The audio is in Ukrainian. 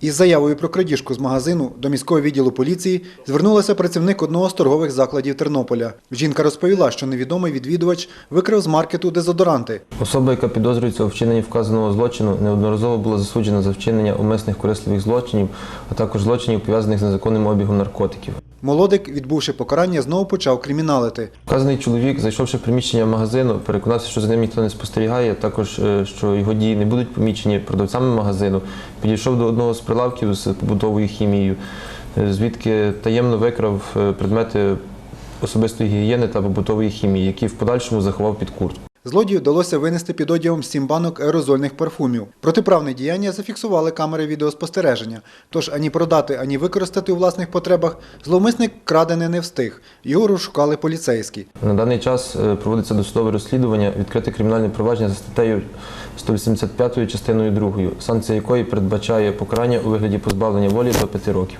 Із заявою про крадіжку з магазину до міського відділу поліції звернулася працівник одного з торгових закладів Тернополя. Жінка розповіла, що невідомий відвідувач викрав з маркету дезодоранти. Особа, яка підозрюється у вчиненні вказаного злочину, неодноразово була засуджена за вчинення умисних корисливих злочинів, а також злочинів, пов'язаних з незаконним обігом наркотиків. Молодик, відбувши покарання, знову почав криміналити. Вказаний чоловік, зайшовши в приміщення магазину, переконався, що за ним ніхто не спостерігає, також е, що його дії не будуть помічені продавцями магазину, підійшов до одного з прилавків з побутовою хімією, е, звідки таємно викрав е, предмети особистої гігієни та побутової хімії, які в подальшому заховав під куртку. Злодію вдалося винести під одягом сім банок аерозольних парфумів. Протиправне діяння зафіксували камери відеоспостереження. Тож ані продати, ані використати у власних потребах зловмисник крадене не встиг. Його розшукали поліцейські. На даний час е, проводиться досудове розслідування, відкрите кримінальне провадження за статтею 185 частиною 2, санкція якої передбачає покарання у вигляді позбавлення волі до 5 років.